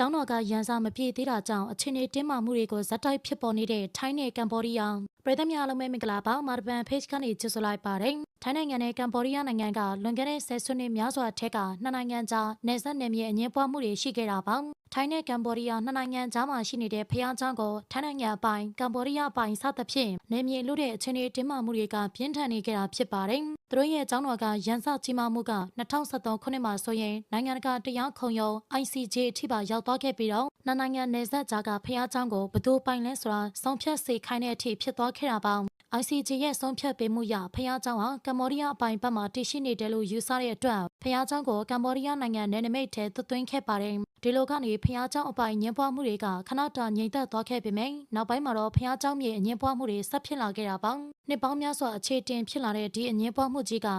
ကျောင်းတော်ကရန်စာမပြေသေးတာကြောင့်အခြေအနေတင်းမာမှုတွေကိုဇက်တိုက်ဖြစ်ပေါ်နေတဲ့ထိုင်းနဲ့ကမ်ဘောဒီးယားပြည်သူများလုံးပဲမင်္ဂလာပါမာတပန် page ကနေကြိုဆိုလိုက်ပါတယ်ထိုင်းနိုင်ငံနဲ့ကမ်ဘောဒီးယားနိုင်ငံကလွန်ခဲ့တဲ့ဆယ်စုနှစ်များစွာထက်ကနှစ်နိုင်ငံကြားနယ်စပ်နယ်မြေအငင်းပွားမှုတွေရှိခဲ့တာပါထိုင်းနဲ့ကမ်ဘောဒီးယားနှစ်နိုင်ငံကြားမှာရှိနေတဲ့ဖျားချောင်းကိုထိုင်းနိုင်ငံအပိုင်းကမ်ဘောဒီးယားအပိုင်းစသဖြင့်နယ်မြေလူတဲ့အခြေအနေတင်းမာမှုတွေကပြင်းထန်နေကြတာဖြစ်ပါတယ် သူတို့ရဲ့အကြောင်းတော်ကရန်စကြီးမားမှုက2013ခုနှစ်မှာဆိုရင်နိုင်ငံတကာတရားခုံရုံး ICJ အထိပါရောက်သွားခဲ့ပြီးတော့နိုင်ငံနယ်စပ်ကြားကဖျားချောင်းကိုဘသူပိုင်လဲဆိုတာဆုံးဖြတ်စေခိုင်းတဲ့အထိဖြစ်သွားခဲ့တာပါ ICJ ရဲ့ဆုံးဖြတ်ပေးမှုရဖျားเจ้าဟာကမ္ဘောဒီးယားအပိုင်ဘက်မှာတည်ရှိနေတယ်လို့ယူဆတဲ့အတွက်ဖျားเจ้าကိုကမ္ဘောဒီးယားနိုင်ငံနယ်နိမိတ်ထဲသွတ်သွင်းခဲ့ပါတယ်ဒီလိုကနေဖျားเจ้าအပိုင်ညှဉ်းပွားမှုတွေကခဏတာငြိမ်သက်သွားခဲ့ပေမယ့်နောက်ပိုင်းမှာတော့ဖျားเจ้าမြေအငြင်းပွားမှုတွေဆက်ဖြစ်လာခဲ့တာပါနှစ်ပေါင်းများစွာအခြေတင်ဖြစ်လာတဲ့ဒီအငြင်းပွားမှုကြီးက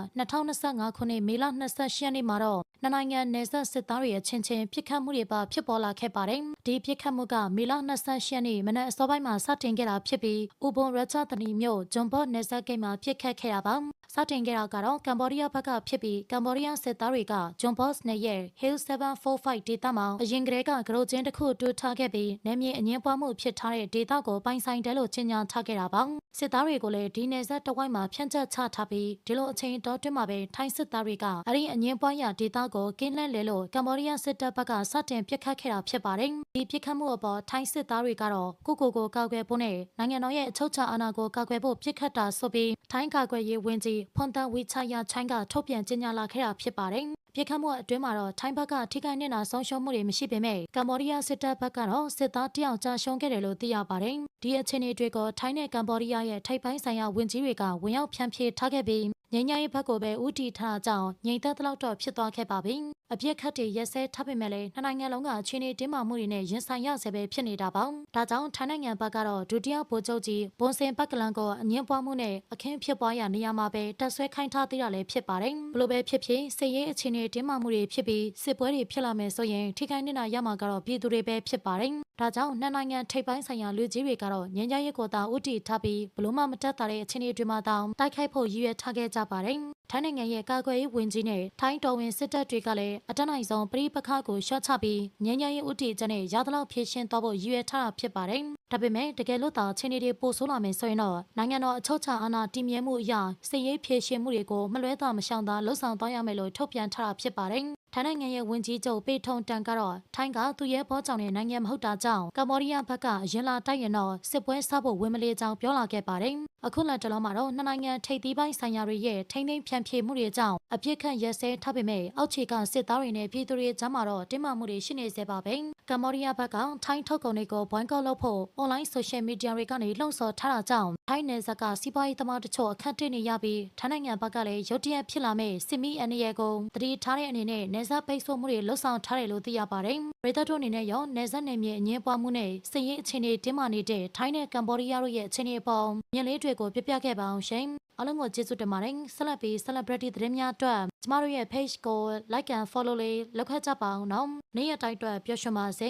2025ခုနှစ်မေလ28ရက်နေ့မှာတော့ နှစ်နိုင်ငံနယ်စပ်စစ်သားတွေအချင်းချင်းပြစ်ခတ်မှုတွေပါဖြစ်ပေါ်လာခဲ့ပါတယ်ဒီပြစ်ခတ်မှုကမေလ28ရက်နေ့မနက်အစောပိုင်းမှာစတင်ခဲ့တာဖြစ်ပြီးဥပုံရချတနီမြို့ဂျွန်ဘော့နယ်စပ်ဂိတ်မှာပြစ်ခတ်ခဲ့တာပါစတင်ခဲ့တာကတော့ကမ်ဘောဒီးယားဘက်ကဖြစ်ပြီးကမ်ဘောဒီးယားစစ်သားတွေကဂျွန်ဘော့စ်နယ်ရဲ့ Hill 745ဒေသမှာအရင်ကတည်းကဂရိုချင်းတစ်ခုတူထားခဲ့ပြီးနယ်မြေအငင်းပွားမှုဖြစ်ထားတဲ့ဒေသကိုပိုင်ဆိုင်တယ်လို့ကြေညာထားခဲ့တာပါစစ်သားတွေကိုလည်းဒီနယ်စပ်တဝိုက်မှာဖြန့်ကျက်ချထားပြီးဒီလိုအချိန်တော်တွင်းမှာပဲထိုင်းစစ်သားတွေကအဲ့ဒီအငင်းပွားရာဒေသကိုကင်းလှည့်လေလို့ကမ်ဘောဒီးယားစစ်တပ်ဘက်ကစတင်ပစ်ခတ်ခဲ့တာဖြစ်ပါတယ်ဒီပစ်ခတ်မှုအပေါ်ထိုင်းစစ်သားတွေကတော့ကိုကိုကိုကာကွယ်ဖို့နဲ့နိုင်ငံတော်ရဲ့အချုပ်အခြာအာဏာကိုကာကွယ်ဖို့ပစ်ခတ်တာဆိုပြီးထိုင်းကာကွယ်ရေးဝန်ကြီးဖွန်တန်ဝီချာယာချိုင်းကထုတ်ပြန်ကြေညာလာခဲ့တာဖြစ်ပါတယ်ပြစ်ခတ်မှုအတွင်းမှာတော့ထိုင်းဘက်ကထိခိုက်နေတာဆုံးရှုံးမှုတွေမရှိပေမဲ့ကမ္ဘောဒီးယားစစ်တပ်ဘက်ကတော့စစ်သားတယောက်ကြာရှုံးခဲ့တယ်လို့သိရပါတယ်။ဒီအခြေအနေတွေကိုထိုင်းနဲ့ကမ္ဘောဒီးယားရဲ့ထိပ်ပိုင်းဆိုင်ရာဝန်ကြီးတွေကဝင်ရောက်ဖြန့်ဖြေထားခဲ့ပြီး ငိမ့်ငိုင်းဘက်ကိုပဲဦးတည်ထားကြောင်းငိမ့်သက်တလောက်တော့ဖြစ်သွားခဲ့ပါပြီ။အပြစ်ခတ်တွေရက်စဲထားပေမဲ့လည်းနှစ်နိုင်ငံလုံးကချီနေတင်းမာမှုတွေနဲ့ရင်ဆိုင်ရဆဲပဲဖြစ်နေတာပေါ့။ဒါကြောင့်ထိုင်းနိုင်ငံဘက်ကတော့ဒုတိယဗိုလ်ချုပ်ကြီးဘွန်စင်ဘက်ကလန်ကိုအငင်းပွားမှုနဲ့အခင်းဖြစ်ပွားရာနေရာမှာပဲတက်ဆွဲခိုင်းထားသေးတာလည်းဖြစ်ပါတယ်။ဘလို့ပဲဖြစ်ဖြစ်စစ်ရေးအခြေအနေတင်းမာမှုတွေဖြစ်ပြီးစစ်ပွဲတွေဖြစ်လာမယ်ဆိုရင်ထိခိုက်နေတာရမှာကတော့ပြည်သူတွေပဲဖြစ်ပါတယ်။ဒါကြောင့်နှစ်နိုင်ငံထိပ်ပိုင်းဆိုင်ရာလူကြီးတွေကတော့ငြိမ်းချမ်းရေးကိုသာဦးတည်ထားပြီးဘလို့မှမတက်တာတဲ့အခြေအနေတွေမှာတောင်တိုက်ခိုက်ဖို့ရည်ရွယ်ထားခဲ့ကြပါတယ်။ထိုင်းနိုင်ငံရဲ့ကာကွယ်ရေးဝန်ကြီးနဲ့ထိုင်းတော်ဝင်စစ်တပ်တွေကလည်းအတနိုင်ဆုံးပြည်ပခါကိုရှော့ချပြီးငញ្ញရေးဥတီချက်နဲ့ရသလောက်ဖြည့်ရှင်းသွားဖို့ရည်ရွယ်ထားတာဖြစ်ပါတယ်။ဒါပေမဲ့တကယ်လို့သာအခြေအနေတွေပိုဆိုးလာမယ်ဆိုရင်တော့နိုင်ငံတော်အချုပ်အခြာအာဏာတည်မြဲမှုအရာစစ်ရေးဖြည့်ရှင်းမှုတွေကိုမလွဲသာမရှောင်သာလှုံ့ဆော်သွားရမယ်လို့ထုတ်ပြန်ထားတာဖြစ်ပါတယ်။ ထိုင်းနိုင်ငံရဲ့ဝန်ကြီးချုပ်ပေထုံတန်ကတော့ထိုင်းကသူ့ရဲ့ဘောကြောင့်နဲ့နိုင်ငံမဟုတ်တာကြောင့်ကမ္ဘောဒီးယားဘက်ကအရင်လာတိုက်ရင်တော့စစ်ပွဲဆဖို့ဝင်မလေးကြောင်းပြောလာခဲ့ပါတယ်။အခုလက်တလုံးမှာတော့နှစ်နိုင်ငံထိပ်သီးပိုင်းဆိုင်ရာတွေရဲ့ထိမ့်သိမ်းဖြန့်ဖြေမှုတွေကြောင့်အပြစ်ခတ်ရက်စဲထားပေမဲ့အောက်ခြေကစစ်သားတွေနဲ့ပြည်သူတွေကြားမှာတော့တင်းမာမှုတွေရှိနေစေပါပဲ။ကမ္ဘောဒီးယားဘက်ကထိုင်းထုတ်ကုန်တွေကိုဘွိုင်းကောက်လုပ်ဖို့ online social media တွေကနေလှုံ့ဆော်ထားတာကြောင့်ထိုင်းနယ်စပ်ကစီးပွားရေးသမားတချို့အခက်တွေ့နေရပြီးထိုင်းနိုင်ငံဘက်ကလည်းရုတ်တရက်ဖြစ်လာမဲ့စစ်မီအန်ရဲကိုတတိထားတဲ့အနေနဲ့နယ်စပ်ပိတ်ဆို့မှုတွေလှုံ့ဆော်ထားတယ်လို့သိရပါတယ်။ပြည်သူတို့အနေနဲ့ရောနယ်စပ်နယ်မြေအငင်းပွားမှုနဲ့စစ်ရေးအခြေအနေတင်းမာနေတဲ့ထိုင်းနဲ့ကမ္ဘောဒီးယားတို့ရဲ့အခြေအနေအပေါ်မြင်လေးတွေကိုပြပြခဲ့ပါအောင်ရှင်။အားလုံးကိုကျေးဇူးတင်ပါတယ်ဆက်လက်ပြီး celebrity သတင်းများအတွက်ကျမတို့ရဲ့ page ကို like and follow လေးလုပ်ခတ်ကြပါအောင်နော်နေ့ရက်တိုင်းအတွက်ပျော်ရွှင်ပါစေ